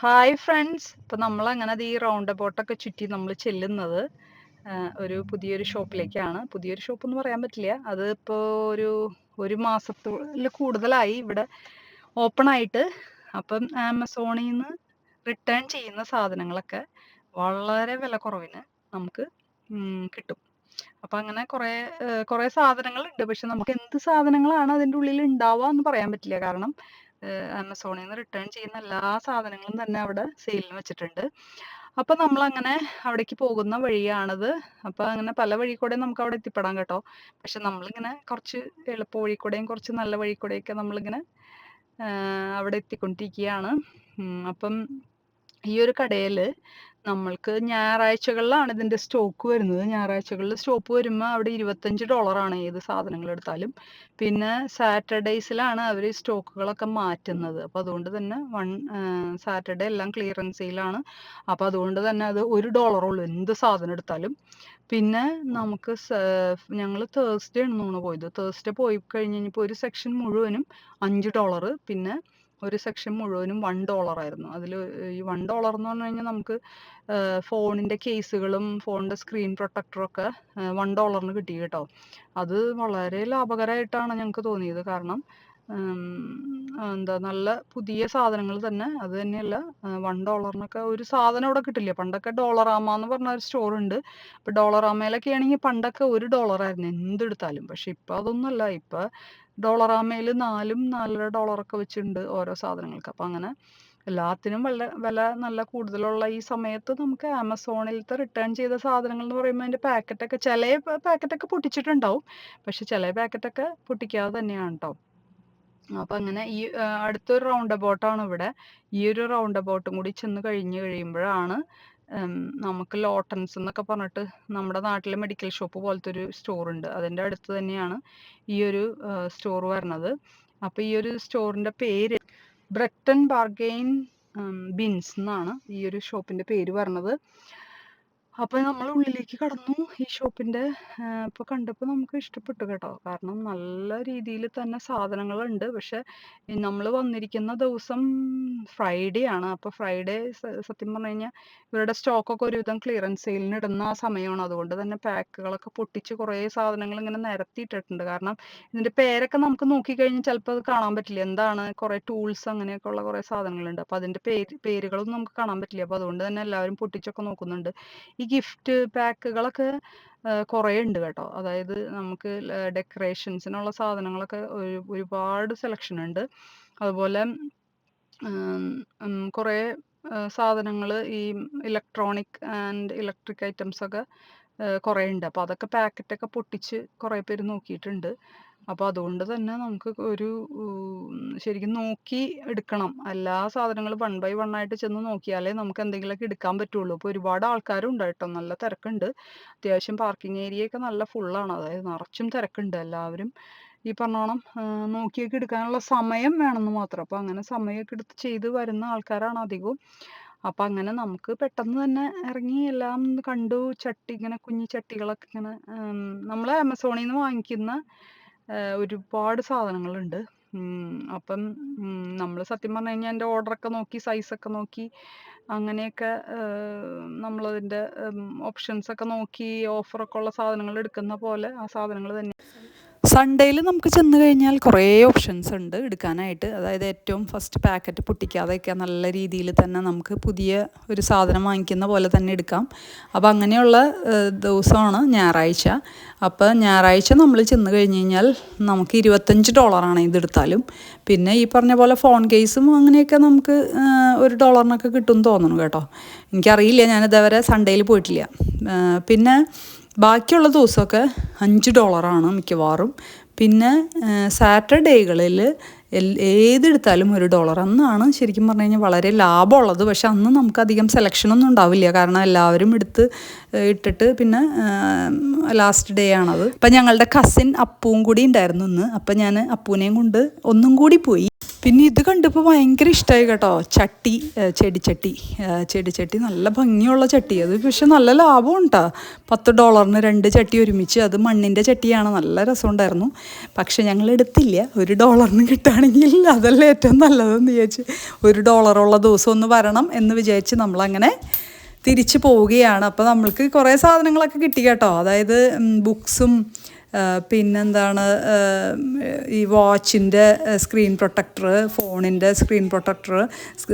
Hi friends ഇപ്പം നമ്മളങ്ങനെ അത് ഈ റൗണ്ട് ബോട്ടൊക്കെ ചുറ്റി നമ്മൾ ചെല്ലുന്നത് ഒരു പുതിയൊരു ഷോപ്പിലേക്കാണ്. പുതിയൊരു ഷോപ്പ് എന്ന് പറയാൻ പറ്റില്ല. അത് ഇപ്പോൾ ഒരു ഒരു മാസത്തിൽ കൂടുതലായി ഇവിടെ ഓപ്പൺ ആയിട്ട് അപ്പം ആമസോണിൽ നിന്ന് റിട്ടേൺ ചെയ്യുന്ന സാധനങ്ങളൊക്കെ വളരെ വില കുറവിന് നമുക്ക് കിട്ടും. അപ്പൊ അങ്ങനെ കുറെ കുറെ സാധനങ്ങൾ ഉണ്ട് പക്ഷെ നമുക്ക് എന്ത് സാധനങ്ങളാണ് അതിന്റെ ഉള്ളിൽ ഉണ്ടാവുക എന്ന് പറയാൻ പറ്റില്ല. കാരണം ആമസോണിൽ നിന്ന് റിട്ടേൺ ചെയ്യുന്ന എല്ലാ സാധനങ്ങളും തന്നെ അവിടെ സെയിലിന് വെച്ചിട്ടുണ്ട്. അപ്പൊ നമ്മൾ അങ്ങനെ അവിടേക്ക് പോകുന്ന വഴിയാണത്. അപ്പൊ അങ്ങനെ പല വഴി കൂടെ നമുക്ക് അവിടെ എത്തിപ്പെടാം കേട്ടോ. പക്ഷെ നമ്മളിങ്ങനെ കുറച്ച് എളുപ്പ വഴി കൂടെയും കുറച്ച് നല്ല വഴി കൂടെയൊക്കെ നമ്മളിങ്ങനെ അവിടെ എത്തിക്കൊണ്ടിരിക്കുകയാണ്. അപ്പം ഈ ഒരു കടയിൽ നമ്മൾക്ക് ഞായറാഴ്ചകളിലാണ് ഇതിന്റെ സ്റ്റോക്ക് വരുന്നത്. ഞായറാഴ്ചകളിൽ സ്റ്റോക്ക് വരുമ്പോൾ അവിടെ ഇരുപത്തഞ്ച് ഡോളറാണ് ഏത് സാധനങ്ങൾ എടുത്താലും. പിന്നെ സാറ്റർഡേയ്സിലാണ് അവർ സ്റ്റോക്കുകളൊക്കെ മാറ്റുന്നത്. അപ്പോൾ അതുകൊണ്ട് തന്നെ വൺ സാറ്റർഡേ എല്ലാം ക്ലിയറൻസിയിലാണ് അപ്പോൾ അതുകൊണ്ട് തന്നെ അത് ഒരു ഡോളറുള്ളൂ എന്ത് സാധനം എടുത്താലും. പിന്നെ നമുക്ക് ഞങ്ങൾ തേഴ്സ്ഡേ ആണ് തോന്നുന്നു പോയത്. തേഴ്സ്ഡേ പോയി കഴിഞ്ഞ് കഴിഞ്ഞപ്പോൾ ഒരു സെക്ഷൻ മുഴുവനും അഞ്ച് ഡോളർ പിന്നെ ഒരു സെക്ഷൻ മുഴുവനും വൺ ഡോളറായിരുന്നു. അതിൽ ഈ വൺ ഡോളർ എന്ന് പറഞ്ഞു കഴിഞ്ഞാൽ നമുക്ക് ഫോണിന്റെ കേസുകളും ഫോണിന്റെ സ്ക്രീൻ പ്രൊട്ടക്ടറൊക്കെ വൺ ഡോളറിന് കിട്ടി കേട്ടോ. അത് വളരെ ലാഭകരമായിട്ടാണ് ഞങ്ങൾക്ക് തോന്നിയത്. കാരണം എന്താ നല്ല പുതിയ സാധനങ്ങൾ തന്നെ. അത് തന്നെയല്ല വൺ ഡോളറിനൊക്കെ ഒരു സാധനം അവിടെ കിട്ടില്ല? പണ്ടൊക്കെ ഡോളറാമ എന്ന് പറഞ്ഞ ഒരു സ്റ്റോർ ഉണ്ട് ഇപ്പൊ ഡോളറാമയിലൊക്കെ ആണെങ്കിൽ പണ്ടൊക്കെ ഒരു ഡോളറായിരുന്നു. എന്തെടുത്താലും. പക്ഷെ ഇപ്പൊ അതൊന്നുമല്ല. ഇപ്പം ഡോളറാമയിൽ നാലും നാലര ഡോളറൊക്കെ വെച്ചിട്ടുണ്ട് ഓരോ സാധനങ്ങൾക്ക്. അപ്പം അങ്ങനെ എല്ലാത്തിനും വില വില നല്ല കൂടുതലുള്ള ഈ സമയത്ത് നമുക്ക് ആമസോണിലത്തെ റിട്ടേൺ ചെയ്ത സാധനങ്ങൾ എന്ന് പറയുമ്പോൾ അതിന്റെ പാക്കറ്റൊക്കെ ചില പാക്കറ്റൊക്കെ പൊട്ടിച്ചിട്ടുണ്ടാവും. പക്ഷെ ചില പാക്കറ്റൊക്കെ പൊട്ടിക്കാതെ തന്നെയാണ് കേട്ടോ അപ്പം അങ്ങനെ ഈ അടുത്തൊരു റൗണ്ട് അബൌട്ടാണ് ഇവിടെ. ഈ ഒരു റൗണ്ട് അബൌട്ടും കൂടി ചെന്ന് കഴിഞ്ഞ് കഴിയുമ്പോഴാണ് നമുക്ക് ലോട്ടൻസ് എന്നൊക്കെ പറഞ്ഞിട്ട് നമ്മുടെ നാട്ടിലെ മെഡിക്കൽ ഷോപ്പ് പോലത്തെ ഒരു സ്റ്റോർ ഉണ്ട്. അതിന്റെ അടുത്ത് തന്നെയാണ് ഈ ഒരു സ്റ്റോർ വരുന്നത്. അപ്പോൾ ഈ ഒരു സ്റ്റോറിന്റെ പേര് ബ്രട്ടൺ ബാർഗെയിൻ ബിൻസ് എന്നാണ് ഈ ഒരു ഷോപ്പിന്റെ പേര് പറഞ്ഞത് അപ്പോൾ നമ്മൾ ഉള്ളിലേക്ക് കടന്നു ഈ ഷോപ്പിന്റെ ഇപ്പോൾ കണ്ടപ്പോൾ നമുക്ക് ഇഷ്ടപ്പെട്ടു കേട്ടോ. കാരണം നല്ല രീതിയിൽ തന്നെ സാധനങ്ങളുണ്ട്. പക്ഷെ നമ്മൾ വന്നിരിക്കുന്ന ദിവസം ഫ്രൈഡേ ആണ്. അപ്പോൾ ഫ്രൈഡേ സത്യം പറഞ്ഞു കഴിഞ്ഞാൽ ഇവരുടെ സ്റ്റോക്കൊക്കെ ഒരുവിധം ക്ലിയറൻസ് സെയിലിന് ഇടുന്ന ആ സമയമാണ്. അതുകൊണ്ട് തന്നെ പാക്കുകളൊക്കെ പൊട്ടിച്ച് കുറേ സാധനങ്ങൾ ഇങ്ങനെ നിരത്തിയിട്ടിട്ടുണ്ട്. കാരണം ഇതിന്റെ പേരൊക്കെ നമുക്ക് നോക്കിക്കഴിഞ്ഞാൽ ചിലപ്പോൾ അത് കാണാൻ പറ്റില്ല. എന്താണ് കുറേ ടൂൾസ് അങ്ങനെയൊക്കെ ഉള്ള കുറേ സാധനങ്ങളുണ്ട്. അപ്പോൾ അതിന്റെ പേര് പേരുകളൊന്നും നമുക്ക് കാണാൻ പറ്റില്ല. അപ്പോൾ അതുകൊണ്ട് തന്നെ എല്ലാവരും പൊട്ടിച്ചൊക്കെ നോക്കുന്നുണ്ട്. ഈ ഗിഫ്റ്റ് പാക്കുകളൊക്കെ കുറേ ഉണ്ട് കേട്ടോ. അതായത് നമുക്ക് ഡെക്കറേഷൻസിനുള്ള സാധനങ്ങളൊക്കെ ഒരു ഒരുപാട് സെലക്ഷൻ ഉണ്ട്. അതുപോലെ കുറേ സാധനങ്ങൾ ഈ ഇലക്ട്രോണിക് ആൻഡ് ഇലക്ട്രിക് ഐറ്റംസ് ഒക്കെ കുറേ ഉണ്ട് അപ്പോൾ അതൊക്കെ പാക്കറ്റൊക്കെ പൊട്ടിച്ച് കുറേ പേര് നോക്കിയിട്ടുണ്ട്. അപ്പോൾ അതുകൊണ്ട് തന്നെ നമുക്ക് ഒരു ശരിക്കും നോക്കി എടുക്കണം. എല്ലാ സാധനങ്ങളും വൺ ബൈ വൺ ആയിട്ട് ചെന്ന് നോക്കിയാലേ നമുക്ക് എന്തെങ്കിലുമൊക്കെ എടുക്കാൻ പറ്റുള്ളൂ. അപ്പോൾ ഒരുപാട് ആൾക്കാരും ഉണ്ട് കേട്ടോ. നല്ല തിരക്കുണ്ട്. അത്യാവശ്യം പാർക്കിംഗ് ഏരിയയൊക്കെ നല്ല ഫുള്ളാണ് അതായത് നിറച്ചും തിരക്കുണ്ട് എല്ലാവരും. ഈ പറഞ്ഞോണം നോക്കിയൊക്കെ എടുക്കാനുള്ള സമയം വേണമെന്ന് മാത്രം. അപ്പോൾ അങ്ങനെ സമയമൊക്കെ എടുത്ത് ചെയ്ത് വരുന്ന ആൾക്കാരാണ് അധികവും. അപ്പം അങ്ങനെ നമുക്ക് പെട്ടെന്ന് തന്നെ ഇറങ്ങി എല്ലാം കണ്ടു ചട്ടി ഇങ്ങനെ കുഞ്ഞു ചട്ടികളൊക്കെ ഇങ്ങനെ നമ്മൾ ആമസോണിൽ നിന്ന് വാങ്ങിക്കുന്ന ഒരുപാട് സാധനങ്ങളുണ്ട്. അപ്പം നമ്മൾ സത്യം പറഞ്ഞു കഴിഞ്ഞാൽ എന്റെ ഓർഡറൊക്കെ നോക്കി സൈസൊക്കെ നോക്കി അങ്ങനെയൊക്കെ നമ്മളതിന്റെ ഓപ്ഷൻസ് ഒക്കെ നോക്കി ഓഫറൊക്കെ ഉള്ള സാധനങ്ങൾ എടുക്കുന്ന പോലെ ആ സാധനങ്ങൾ തന്നെ സൺഡേയിൽ നമുക്ക് ചെന്ന് കഴിഞ്ഞാൽ കുറേ ഓപ്ഷൻസ് ഉണ്ട് എടുക്കാനായിട്ട്. അതായത് ഏറ്റവും ഫസ്റ്റ് പാക്കറ്റ് പൊട്ടിക്കാതെയൊക്കെ നല്ല രീതിയിൽ തന്നെ നമുക്ക് പുതിയ ഒരു സാധനം വാങ്ങിക്കുന്ന പോലെ തന്നെ എടുക്കാം. അപ്പോൾ അങ്ങനെയുള്ള ദിവസമാണ് ഞായറാഴ്ച. അപ്പോൾ ഞായറാഴ്ച നമ്മൾ ചെന്ന് കഴിഞ്ഞ് കഴിഞ്ഞാൽ നമുക്ക് ഇരുപത്തഞ്ച് ഡോളറാണ് ഇതെടുത്താലും പിന്നെ ഈ പറഞ്ഞ പോലെ ഫോൺ കേസും അങ്ങനെയൊക്കെ നമുക്ക് ഒരു ഡോളറിനൊക്കെ കിട്ടും തോന്നുന്നു കേട്ടോ. എനിക്കറിയില്ല ഞാനിതേവരെ സൺഡേയിൽ പോയിട്ടില്ല. പിന്നെ ബാക്കിയുള്ള ദിവസമൊക്കെ അഞ്ച് ഡോളറാണ് മിക്കവാറും. പിന്നെ സാറ്റർഡേകളിൽ ഏതെടുത്താലും ഒരു ഡോളർ. അന്നാണ് ശരിക്കും പറഞ്ഞു കഴിഞ്ഞാൽ വളരെ ലാഭമുള്ളത്. പക്ഷെ അന്ന് നമുക്കധികം സെലക്ഷനൊന്നും ഉണ്ടാവില്ല. കാരണം എല്ലാവരും എടുത്ത് ഇട്ടിട്ട് പിന്നെ ലാസ്റ്റ് ഡേ ആണത്. അപ്പം ഞങ്ങളുടെ കസിൻ അപ്പുവും കൂടി ഉണ്ടായിരുന്നു ഇന്ന്. അപ്പം ഞാൻ അപ്പൂനെയും കൊണ്ട് ഒന്നും കൂടി പോയി. പിന്നെ ഇത് കണ്ടപ്പോൾ ഭയങ്കര ഇഷ്ടമായി കേട്ടോ. ചട്ടി ചെടിച്ചട്ടി ചെടിച്ചട്ടി നല്ല ഭംഗിയുള്ള ചട്ടി. അത് പക്ഷെ നല്ല ലാഭം ഉണ്ടാ. പത്ത് ഡോളറിന് രണ്ട് ചട്ടി ഒരുമിച്ച്. അത് മണ്ണിന്റെ ചട്ടിയാണ്. നല്ല രസമുണ്ടായിരുന്നു. പക്ഷെ ഞങ്ങൾ എടുത്തില്ല. ഒരു ഡോളറിന് കിട്ടുകയാണെങ്കിൽ അതല്ലേ ഏറ്റവും നല്ലതെന്ന് വിചാരിച്ച് ഒരു ഡോളറുള്ള ദിവസം ഒന്ന് വരണം എന്ന് വിചാരിച്ച് നമ്മളങ്ങനെ തിരിച്ചു പോവുകയാണ്. അപ്പോൾ നമ്മൾക്ക് കുറേ സാധനങ്ങളൊക്കെ കിട്ടി കേട്ടോ. അതായത് ബുക്സും പിന്നെന്താണ് ഈ വാച്ചിന്റെ സ്ക്രീൻ പ്രൊട്ടക്ടർ ഫോണിന്റെ സ്ക്രീൻ പ്രൊട്ടക്ടർ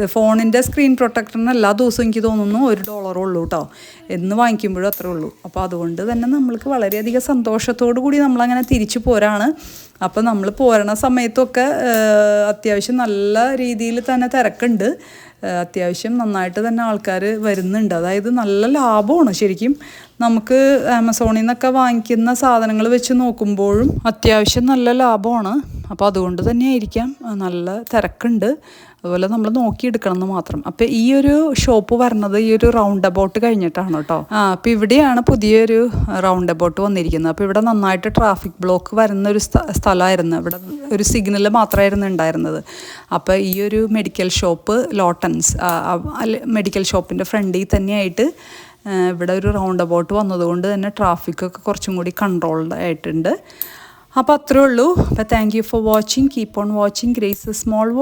ഫോണിന്റെ സ്ക്രീൻ പ്രൊട്ടക്ടറിന് എല്ലാ ദിവസവും എനിക്ക് തോന്നുന്നു ഒരു ഡോളറേ ഉള്ളൂ കേട്ടോ എന്ന് വാങ്ങിക്കുമ്പോഴും അത്രേ ഉള്ളൂ. അപ്പോൾ അതുകൊണ്ട് തന്നെ നമ്മൾക്ക് വളരെയധികം സന്തോഷത്തോടു കൂടി നമ്മളങ്ങനെ തിരിച്ചു പോരാണ്. അപ്പോൾ നമ്മൾ പോരണ സമയത്തൊക്കെ അത്യാവശ്യം നല്ല രീതിയിൽ തന്നെ തിരക്കുണ്ട്. അത്യാവശ്യം നന്നായിട്ട് തന്നെ ആൾക്കാർ വരുന്നുണ്ട്. അതായത് നല്ല ലാഭമാണ് ശരിക്കും. നമുക്ക് ആമസോണിൽ നിന്നൊക്കെ വാങ്ങിക്കുന്ന സാധനങ്ങൾ വെച്ച് നോക്കുമ്പോഴും അത്യാവശ്യം നല്ല ലാഭമാണ്. അപ്പോൾ അതുകൊണ്ട് തന്നെ ആയിരിക്കാം നല്ല തിരക്കുണ്ട്. അതുപോലെ നമ്മൾ നോക്കിയെടുക്കണം എന്ന് മാത്രം. അപ്പോൾ ഈ ഒരു ഷോപ്പ് വരുന്നത് ഈ ഒരു റൗണ്ട് അബൌട്ട് കഴിഞ്ഞിട്ടാണ് കേട്ടോ ആ അപ്പോൾ ഇവിടെയാണ് പുതിയൊരു റൗണ്ട് അബൌട്ട് വന്നിരിക്കുന്നത്. അപ്പോൾ ഇവിടെ നന്നായിട്ട് ട്രാഫിക് ബ്ലോക്ക് വരുന്ന ഒരു സ്ഥ- സ്ഥലമായിരുന്നു. ഇവിടെ ഒരു സിഗ്നൽ മാത്രമായിരുന്നു ഉണ്ടായിരുന്നത്. അപ്പോൾ ഈ ഒരു മെഡിക്കൽ ഷോപ്പ് ലോട്ടൻസ് മെഡിക്കൽ ഷോപ്പിന്റെ ഫ്രണ്ടിൽ തന്നെയായിട്ട് ഇവിടെ ഒരു റൗണ്ട് അബൌട്ട് വന്നതുകൊണ്ട് തന്നെ ട്രാഫിക്കൊക്കെ കുറച്ചും കൂടി കൺട്രോൾഡ് ആയിട്ടുണ്ട്. അപ്പോൾ അത്രേ ഉള്ളൂ. അപ്പോൾ thank you for watching keep on watching Grace small